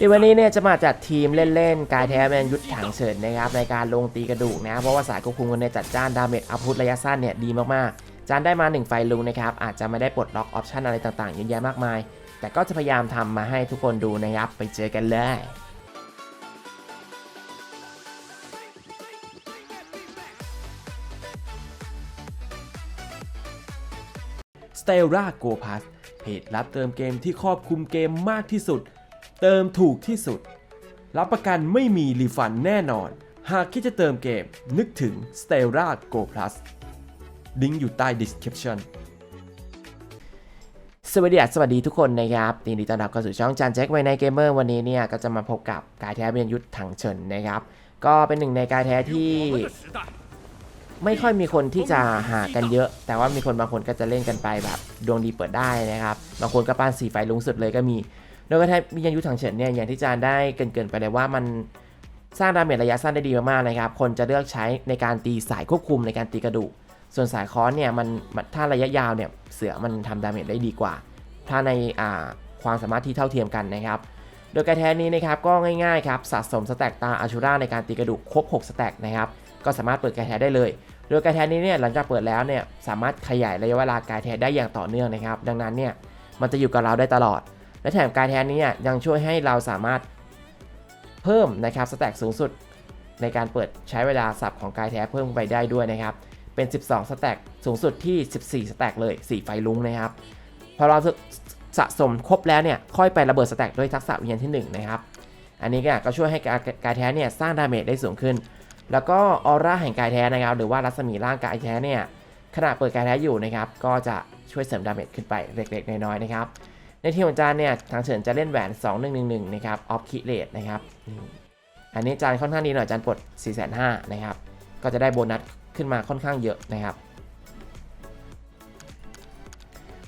ในวันนี้เนี่ยจะมาจัดทีมเล่นๆ กายแท้แมนยุทธถังเฉินนะครับในการลงตีกระดูกนะ เพราะว่าสายควบคุมกันในยจัดจ้านดาเมจอัพพุทระยะสั้นเนี่ยดีมากๆ จานได้มา 1 ไฟลุงนะครับ อาจจะไม่ได้ปลดล็อกออปชันอะไรต่างๆเยอะแยะมากมาย แต่ก็จะพยายามทำมาให้ทุกคนดูนะครับ ไปเจอกันเลย s t e l l a Go Pass เพจรับเติมเกมที่ครอบคลุมเกมมากที่สุด เติมถูกที่สุด รับประกันไม่มีรีฟันแน่นอน หากคิดจะเติมเกมนึกถึง s t e l l a Go Plus ลิงก์อยู่ใต้ description สวัสดีสวัสดีทุกคนนะครับยินดีต้อนรับเข้าสู่ช่องจานแจ็คไวในเกมเมอร์วันนี้เนี่ย ก็จะมาพบกับกายแท้เบียนยุทธถังเฉินนะครับ ก็เป็นหนึ่งในกายแท้ที่ไม่ค่อยมีคนที่จะหากันเยอะ แต่ว่ามีคนบางคนก็จะเล่นกันไปแบบดวงดีเปิดได้นะครับ บางคนก็ปานสีไฟลุงสุดเลยก็มี โดยกระทั่งมียันยุทธถังเฉินเนี่ยอย่างที่จานได้เกินๆไปเลยว่ามันสร้างดาเมจระยะสั้นได้ดีมากๆนะครับคนจะเลือกใช้ในการตีสายควบคุมในการตีกระดูกส่วนสายคอนเนี่ยมันถ้าระยะยาวเนี่ยเสือมันทำดาเมจได้ดีกว่า ถ้าในาความสามารถที่เท่าเทียมกันนะครับโดยกระแทนนี้นะครับก็ง่ายๆครับสะสมสแต็กตาอาชูราในการตีกระดูกครบ6สแต็กนะครับก็สามารถเปิดกระแทได้เลย โดยกระแทนี้เนี่ยหลังจากเปิดแล้วเนี่ยสามารถขยายระยะเวลาการแทนได้อย่างต่อเนื่องนะครับ ดังนั้นเนี่ยมันจะอยู่กับเราได้ตลอด และแถมการแทนนี้เนี่ยยังช่วยให้เราสามารถเพิ่มนะครับสแต็กสูงสุด ในการเปิดใช้เวลาสับของกายแท้เพิ่มไปได้ด้วยนะครับ เป็น 12 สแต็กสูงสุดที่ 14 สแต็กเลย 4 ไฟลุ้งนะครับ พอเราสะสมครบแล้วเนี่ย ค่อยไประเบิดสแต็กด้วยทักษะวิญญาณที่ 1 นะครับ อันนี้ก็ก็ช่วยให้กายกายแท้เนี่ยสร้างดาเมจได้สูงขึ้น แล้วก็ออร่าแห่งกายแท้นะครับ หรือว่ารัศมีร่างกายแท้เนี่ยขณะเปิดกายแท้อยู่นะครับ ก็จะช่วยเสริมดาเมจขึ้นไปเล็กๆน้อยๆนะครับ ในทีมของจานเนี่ยทางเฉินจะเล่นแหวน 2111นะครับออฟคิเลตนะครับนี่อันนี้จานค่อนข้างดีหน่อยจานปลด4,500นะครับก็จะได้โบนัสขึ้นมาค่อนข้างเยอะนะครับ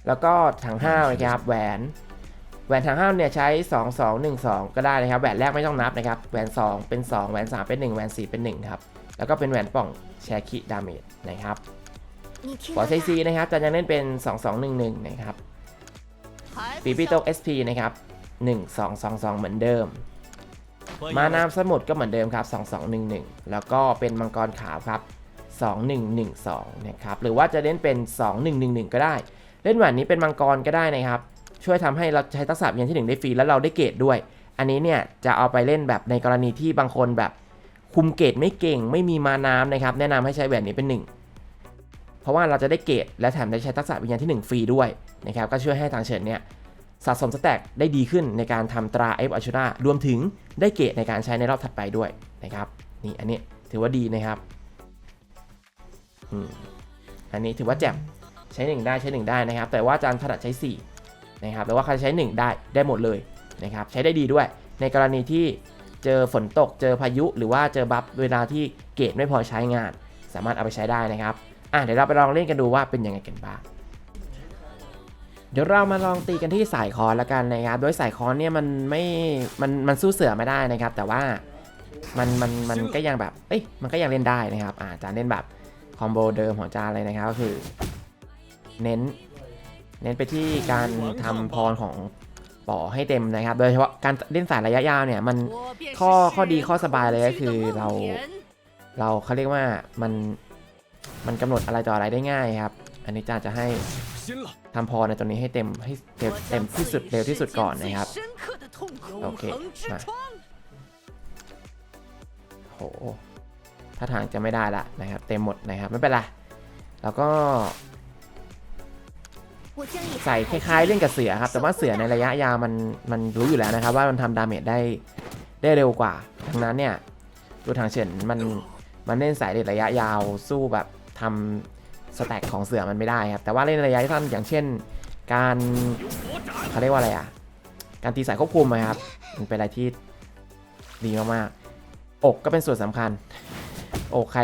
แล้วก็ถังห้าวนะครับแหวนแหวนถังห้าวเนี่ยใช้ 2 2 1 2 ก็ได้นะครับแหวนแรกไม่ต้องนับนะครับแหวน 2 เป็น 2 แหวน 3 เป็น 1 แหวน 4 เป็น 1 ครับแล้วก็เป็นแหวนป่องแชร์คิดาเมจนะครับปอปอไซไซซีนะครับจะยังเล่นเป็น 2211 นะครับ ปีปีปีปีโตโต SP นะครับ1222 เหมือนเดิม มาน้ำสมุทรก็เหมือนเดิมครับ 2211 แล้วก็เป็นมังกรขาวครับ 2112 นะครับ หรือว่าจะเล่นเป็น 2111 ก็ได้ เล่นแหวนนี้เป็นมังกรก็ได้นะครับ ช่วยทำให้เราใช้ทักษะเพียงที่ 1 ได้ฟรีแล้วเราได้เกรดด้วย อันนี้เนี่ยจะเอาไปเล่นแบบในกรณีที่บางคนแบบคุมเกรดไม่เก่งไม่มีมาน้ำนะครับ แนะนำให้ใช้แหวนนี้เป็น 1 เพราะว่าเราจะได้เกรดและแถมได้ใช้ทักษะวิญญาณที่ 1 ฟรีด้วยนะครับก็ช่วยให้ทางเฉินเนี่ยสะสมสแต็กได้ดีขึ้นในการทำตราเอฟอัชรารวมถึงได้เกรดในการใช้ในรอบถัดไปด้วยนะครับนี่อันนี้ถือว่าดีนะครับอันนี้ถือว่าแจ่มใช้ 1 ได้ใช้ 1 ได้นะครับ แต่ว่าอาจารย์ถนัดใช้ 4 นะครับแต่ว่าใครใช้ 1 ได้ได้หมดเลยนะครับใช้ได้ดีด้วย ในกรณีที่เจอฝนตกเจอพายุ หรือว่าเจอบัฟเวลาที่เกรดไม่พอใช้งาน สามารถเอาไปใช้ได้นะครับ อะเดี๋ยวเราไปลองเล่นกันดูว่าเป็นยังไงกันบ้างเดี๋ยวเรามาลองตีกันที่สายคอนละกันนะครับโดยสายคอนเนี่ยมันไม่มันมันสู้เสือไม่ได้นะครับ แต่ว่ามันมันมันก็ยังแบบเอ้ยมันก็ยังเล่นได้นะครับอ่าจานเล่นแบบคอมโบเดิมของจานเลยนะครับก็คือเน้นเน้นไปที่การทำพรของป๋อให้เต็มนะครับ โดยเฉพาะการเล่นสายระยะยาวเนี่ยมันข้ข้ออข้ข้ออดีดีข้ข้ออสสบาบายยเลเลยยก็ก็คืคืออเราเรา เราเขาเรียกว่ามัน มันกำหนดอะไรต่ออะไรได้ง่ายครับ อันนี้จาจะให้ทำพรในตัวนี้ให้เต็มให้เต็มเต็มที่สุดเร็วที่สุดก่อนนะครับ โอเค มาโหถ้าทางจะไม่ได้ละนะครับ เต็มหมดนะครับไม่เป็นไร แล้วก็ ใส่คล้ายๆเล่นกับเสือครับ แต่ว่าเสือในระยะยาวมันมันรู้อยู่แล้วนะครับ ว่ามันทำดาเมจได้ได้เร็วกว่าดังนั้นเนี่ยตัวทางเฉินมัน มันเล่นสายเด็ดระยะยาวสู้แบบทำสแต็กของเสือมันไม่ได้ครับ แต่ว่าเล่นระยะสั้นอย่างเช่น การเขาเรียกว่าอะไรอะ การตีสายควบคุมนะครับ มันเป็นอะไรที่ดีมากๆ อกก็เป็นส่วนสำคัญ อกใคร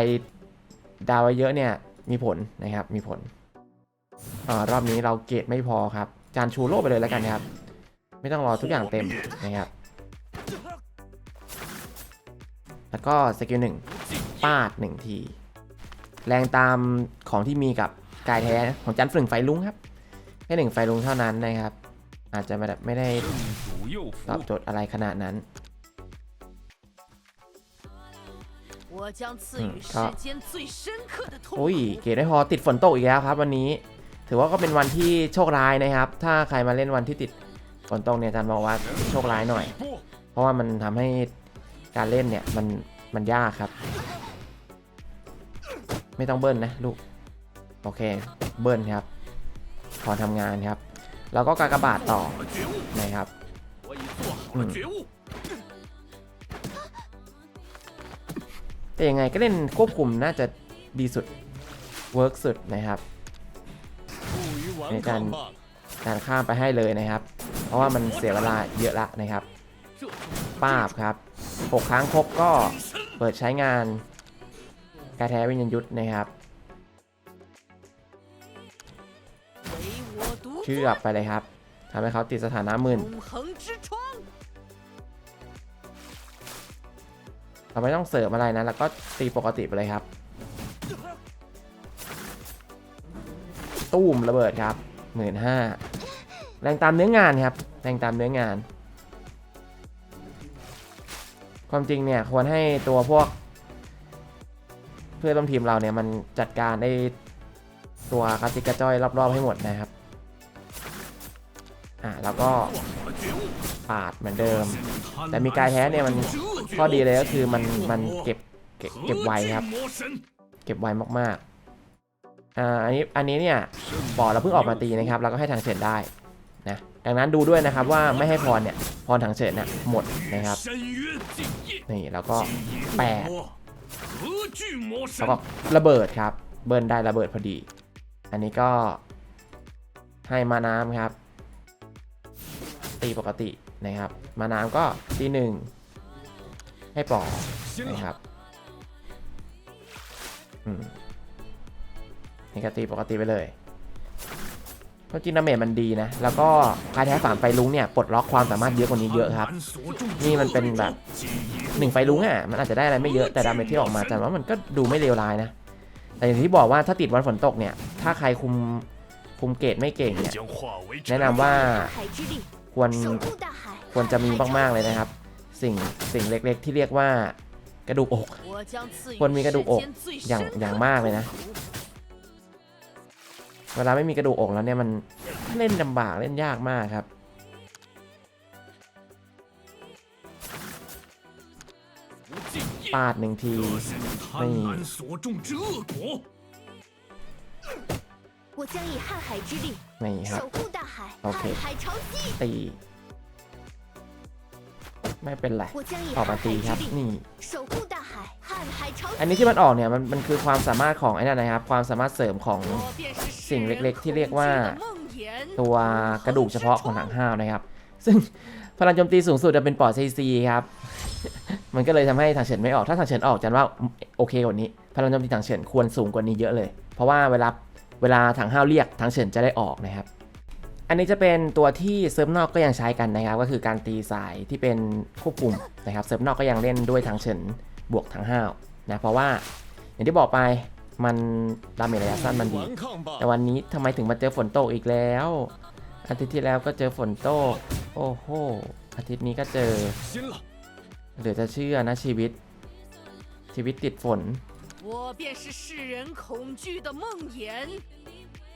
ดาวไว้เยอะเนี่ยมีผลนะครับ มีผลอรอบนี้เราเกรดไม่พอครับ จานชูโลไปเลยแล้วกันนะครับ ไม่ต้องรอทุกอย่างเต็มนะครับ แล้วก็สกิลหนึ่ง ปาดหนึ่งที แรงตามของที่มีกับกายแท้ของจันฝึ่งไฟลุงครับแค่หนึ่งไฟลุงเท่านั้นนะครับ อาจจะไม่ได้ตอบโจทย์อะไรขนาดนั้นก็โอ้ยเกดไม่พอติดฝนตกอีกแล้วครับ วันนี้ ถือว่าก็เป็นวันที่โชคร้ายนะครับ ถ้าใครมาเล่นวันที่ติดฝนตกเนี่ยจันย์บอกว่าโชคร้ายหน่อย เพราะว่ามันทำให้การเล่นเนี่ยมันมันยากครับ ไม่ต้องเบิ้ลนะลูก โอเค เบิ้ลครับ พอทำงานครับ แล้วก็กากระบาดต่อนะครับแต่ยังไงก็เล่นควบคุมน่าจะดีสุด เวิร์กสุดนะครับในการการข้ามไปให้เลยนะครับ เพราะว่ามันเสียเวลาเยอะละนะครับป้าบครับ 6 ครั้งครบก็เปิดใช้งาน กาแท้วิญญยุทธนะครับเชื่อไปเลยครับทำให้เขาติดสถานะหมื่นเราไม่ต้องเสริมอะไรนะ แล้วก็ตีปกติไปเลยครับ ตู้มระเบิดครับหมื่นห้าแรงตามเนื้องานครับ แรงตามเนื้องาน ความจริงเนี่ย ควรให้ตัวพวก เพื่อนร่วมทีมเราเนี่ยมันจัดการได้ตัวคาะติกาจ้อยรอบๆให้หมดนะครับ อะแล้วก็ปาดเหมือนเดิม แต่มีกายแท้เนี่ยมันข้อดีเลยก็คือมันมันเก็บเก็บไวครับ เก็บไวมากๆ อ่าอันนี้อันนี้เนี่ยบอเราเพิ่งออกมาตีนะครับเราก็ให้ทางเฉินได้นะดังนั้นดูด้วยนะครับว่าไม่ให้พรเนี่ยพรทางเฉินนะหมดนะครับนี่แล้วก็แปด เขาบอกระเบิดครับ เบิร์นได้ระเบิดพอดี อันนี้ก็ให้มาน้ำครับ ตีปกตินะครับ มาน้ำก็ตีหนึ่งให้ปอกนะครับนี่ก็ตีปกติไปเลยเพราะจินนาเมตมันดีนะ แล้วก็การแท้สามไฟลุงเนี่ยปลดล็อกความสามารถเยอะกว่านี้เยอะครับ นี่มันเป็นแบบ หนึ่งไฟลุ้งอะมันอาจจะได้อะไรไม่เยอะแต่ดาเมจที่ออกมาแต่ว่ามันก็ดูไม่เลวร้ายนะ แต่อย่างที่บอกว่าถ้าติดวันฝนตกเนี่ย ถ้าใครคุมคุมเกตไม่เก่งเนี่ยแนะนำว่าควรควรจะมีมากๆเลยนะครับ สิ่งสิ่งเล็กๆ ที่เรียกว่ากระดูกอกควรมีกระดูกอกอย่างอย่างมากเลยนะ เวลาไม่มีกระดูกอกแล้วเนี่ยมันเล่นลำบากเล่นยากมากครับ ปาดหนึ่งทีไม่นี่ครับโอเคตีไม่เป็นไรออกมาตีครับนี่อันนี้ที่มันออกเนี่ยมันมันคือความสามารถของไอ้นั่นนะครับ ความสามารถเสริมของสิ่งเล็กๆ ที่เรียกว่า ตัวกระดูกเฉพาะของหนังห้าวนะครับ ซึ่ง พลังโจมตีสูงสุดจะเป็นปอดซีซีครับ มันก็เลยทำให้ถังเฉินไม่ออก ถ้าถังเฉินออกจะว่าโอเคกว่านี้ พลังโจมตีถังเฉินควรสูงกว่านี้เยอะเลย เพราะว่าเวลาเวลาถังห้าวเรียกถังเฉินจะได้ออกนะครับ อันนี้จะเป็นตัวที่เซิร์ฟนอกก็ยังใช้กันนะครับ ก็คือการตีสายที่เป็นควบคุมนะครับ เซิร์ฟนอกก็ยังเล่นด้วยถังเฉินบวกถังห้าวนะ เพราะว่าอย่างที่บอกไปมันดาเมจระยะสั้นมันดี แต่วันนี้ทำไมถึงมาเจอฝนตกอีกแล้ว อาทิตย์ที่แล้วก็เจอฝนตก โอ้โห อาทิตย์นี้ก็เจอ เหลือจะเชื่อนะชีวิต ชีวิตติดฝน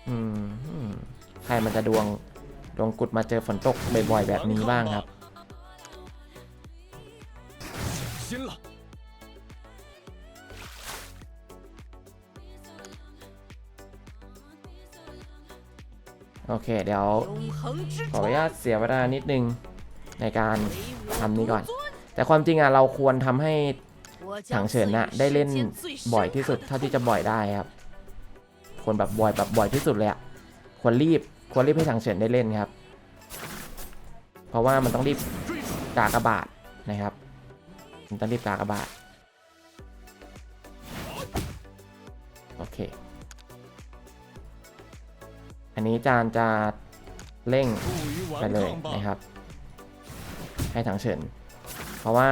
อืมใครมันจะดวง ดวงกุดมาเจอฝนตกบ่อยๆแบบนี้บ้างครับ โอเค เดี๋ยวขออนุญาตเสียเวลานิดนึงในการทำนี้ก่อน แต่ความจริงอะเราควรทำให้ถังเฉินนะได้เล่นบ่อยที่สุดเท่าที่จะบ่อยได้ครับควรแบบบ่อยแบบบ่อยที่สุดเลยอะควรรีบควรรีบให้ถังเฉินได้เล่นครับ เพราะว่ามันต้องรีบกากระบาดนะครับ มันต้องรีบกากระบาด นนี้จานจะเร่งไปเลยนะครับ ให้ถังเฉิน เพราะว่า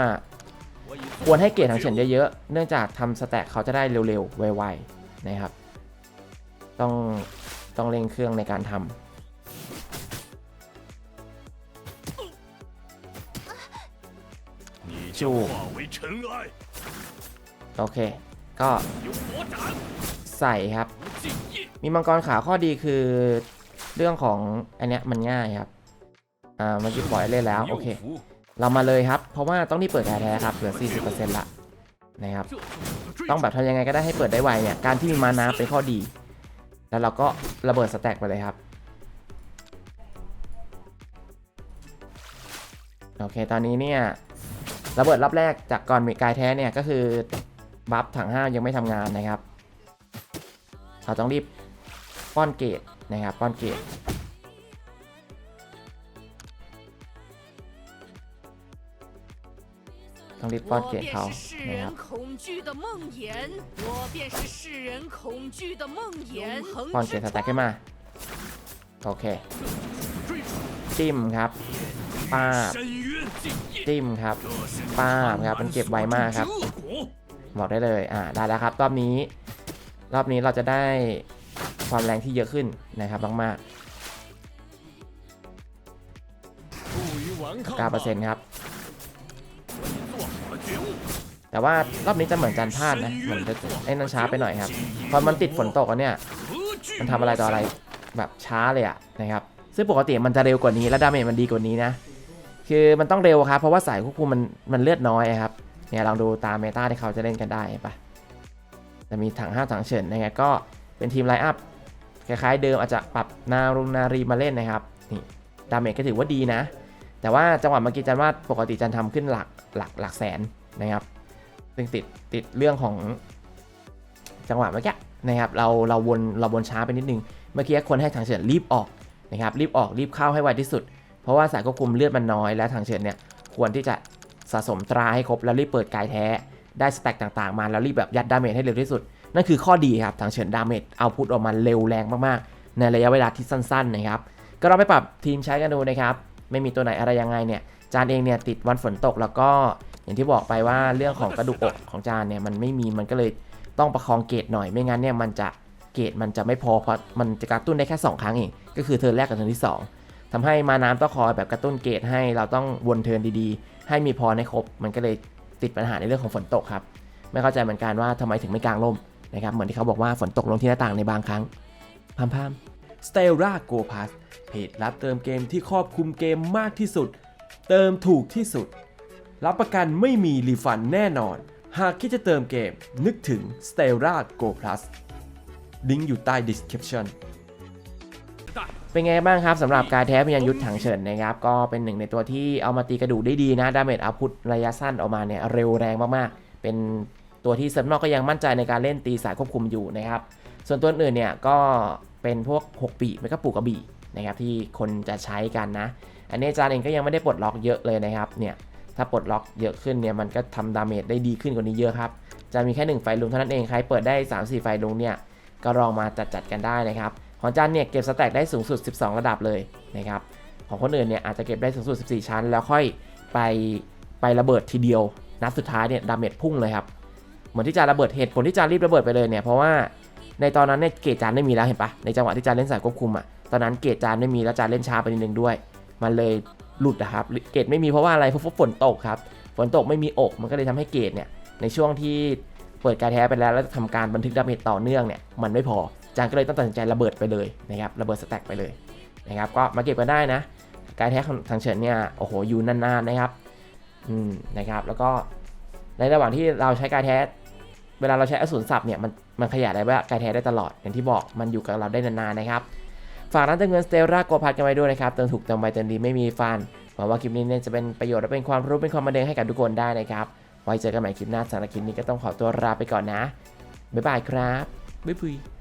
ควรให้เกียรตถังเฉินเยอะๆ เนื่องจากทำสแต็กเขาจะได้เร็วๆ ไวๆ นะครับ ต้องต้องเร่งเครื่องในการทำจูโอเค ก็ใส่ครับ มีมังกรขาวข้อดีคือเรื่องของอันเนี้ยมันง่ายครับอ่ามันจะปล่อยเล่นแล้วโอเค เรามาเลยครับ เพราะว่าต้องนี่เปิดแท้ครับเหลือ 40%ละนะครับ ต้องแบบทำยังไงก็ได้ให้เปิดได้ไวเนี่ยการที่มีมานาเป็นข้อดี แล้วเราก็ระเบิดสแต็กไปเลยครับโอเค ตอนนี้เนี่ยระเบิดรอบแรกจากก่อนมีกายแท้เนี่ยก็คือบัฟถังห้ายังไม่ทำงานนะครับ เราต้องรีบ ป้อนเกตนะครับป้อนเกตต้องรีบป้อนเกตเขานะครับป้อนเกตสแต็กขึ้นมา โอเค จิ้มครับป้าจิ้มครับป้าครับ มันเก็บไวมากครับ บอกได้เลย อ่า ได้แล้วครับ รอบนี้ รอบนี้เราจะได้ ความแรงที่เยอะขึ้นนะครับมากๆ9%ครับ แต่ว่ารอบนี้จะเหมือนจานพลาดนะเหมือนจะไอ้นั่นช้าไปหน่อยครับพอมันติดฝนตกเนี่ยมันทำอะไรต่ออะไรแบบช้าเลยอะนะครับซึ่งปกติมันจะเร็วกว่านี้และดาเมจมันดีกว่านี้นะคือมันต้องเร็วครับเพราะว่าสายควบคุมมันมันเลือดน้อยครับเนี่ยลองดูตามเมตาที่เขาจะเล่นกันได้ปะจะมีถังห้าถังเฉินนะครก็เป็นทีมไลน์อัพ คล้ายๆเดิมอาจจะปรับนารุนารีมาเล่นนะครับนี่ดาเมจก็ถือว่าดีนะ แต่ว่าจังหวะเมื่อกี้จันว่าปกติจันทำขึ้นหลักหลักหลักแสนนะครับซึ่งติดติดเรื่องของจังหวะเมื่อกี้นะครับเราเราวนเราวนช้าไปนิดนึงเมื่อกี้ควรให้ทางเฉินรีบออกนะครับรีบออกรีบเข้าให้ไวที่สุด เพราะว่าสายควบคุมเลือดมันน้อยและทางเฉินเนี่ยควรที่จะสะสมตราให้ครบแล้วรีบเปิดกายแท้ได้สแต็กต่างๆ มาแล้วรีบแบบยัดดาเมจให้เร็วที่สุด นั่นคือข้อดีครับทางเฉินดาเมจเอาพุทออกมาเร็วแรงมากๆ ในระยะเวลาที่สั้นๆนะครับก็เราไปปรับทีมใช้กันดูนะครับไม่มีตัวไหนอะไรยังไงเนี่ยจานเองเนี่ยติดวันฝนตกแล้วก็อย่างที่บอกไปว่าเรื่องของกระดูกอกของจานเนี่ยมันไม่มีมันก็เลยต้องประคองเกตหน่อยไม่งั้นเนี่ยมันจะเกตมันจะไม่พอเพราะมันจะกระตุ้นได้แค่ 2 ครั้งเองก็คือเทิร์นแรกกับเทิร์นที่ 2ทำให้มาน้ำต้องคอยแบบกระตุ้นเกตให้เราต้องวนเทิร์นดีๆ ให้มีพอให้ครบ มันก็เลยติดปัญหาในเรื่องของฝนตกครับไม่เข้าใจเหมือนกันว่าทำไมถึงไม่กางร่ม นะครับ เหมือนที่เขาบอกว่าฝนตกลงที่หน้าต่างในบางครั้งพามพาม s t e l l a Go Pass เพจรับเติมเกมที่ครอบคลุมเกมมากที่สุด เติมถูกที่สุด รับประกันไม่มีรีฟันแน่นอน หากคิดจะเติมเกม นึกถึง s t e l l a Go Plus ลิงก์อยู่ใต้ description เป็นไงบ้างครับสำหรับการแท้พยัญยุทธถังเฉินนะครับ ก็เป็นหนึ่งในตัวที่เอามาตีกระดูกได้ดีนะ ดาเมจอาพุธระยะสั้นออกมาเนี่ยเร็วแรงมากๆ เป็น ตัวที่เซิร์ฟนอกก็ยังมั่นใจในการเล่นตีสายควบคุมอยู่นะครับ ส่วนตัวอื่นเนี่ยก็เป็นพวก 6 ปีไม่ก็ปูกระบี่นะครับที่คนจะใช้กันนะ อันนี้อาจารย์เองก็ยังไม่ได้ปลดล็อกเยอะเลยนะครับเนี่ยถ้าปลดล็อกเยอะขึ้นเนี่ยมันก็ทำดาเมจได้ดีขึ้นกว่านี้เยอะครับจะมีแค่ 1 ไฟลุงเท่านั้นเองใครเปิดได้ 3-4 ไฟลุงเนี่ยก็ลองมาจัดจัดกันได้นะครับของจันเนี่ยเก็บสแต็กได้สูงสุด 12 ระดับเลยนะครับของคนอื่นเนี่ยอาจจะเก็บได้สูงสุด 14 ชั้น แล้วค่อยไปไประเบิดทีเดียว นัดสุดท้ายเนี่ยดาเมจพุ่งเลยครับ เหมือนที่จาระเบิดเหตุผลที่จารีบระเบิดไปเลยเนี่ยเพราะว่าในตอนนั้นเนี่ยเกจจานไม่มีแล้วเห็นปะในจังหวะที่จานเล่นสายควบคุมอะตอนนั้นเกจจานไม่มีแล้วจานเล่นช้าไปนิดนึงด้วย มันเลยหลุดนะครับเกตไม่มีเพราะว่าอะไรเพราะฝนตกครับฝนตกไม่มีอกมันก็เลยทำให้เกตเนี่ยในช่วงที่เปิดการแท้ไปแล้วแล้วทำการบันทึกดาเมจต่อเนื่องเนี่ยมันไม่พอจานก็เลยต้องตัดสินใจระเบิดไปเลยนะครับระเบิดสแต็กไปเลยนะครับก็มาเก็บกันได้นะการแท้ของทางเฉินเนี่ยโอ้โหอยู่นานๆนะครับอืมนะครับแล้วก็ในระหว่างที่เราใช้การแท้ เวลาเราใช้อสูรศัพท์เนี่ยมันมันขยายได้ว่ากายแท้ได้ตลอดอย่างที่บอกมันอยู่กับเราได้นานๆนะครับฝากร้านเติมเงินสเตลล่าโกพัดกันไว้ด้วยนะครับเติมถูกเติมไวเติมดีไม่มีฟันหวังว่าคลิปนี้เนี่ยจะเป็นประโยชน์และเป็นความรู้เป็นความบันเทิงให้กับทุกคนได้นะครับไว้เจอกันใหม่คลิปหน้าสำหรับคลิปนี้ก็ต้องขอตัวลาไปก่อนนะบ๊ายบายครับบ๊ายบาย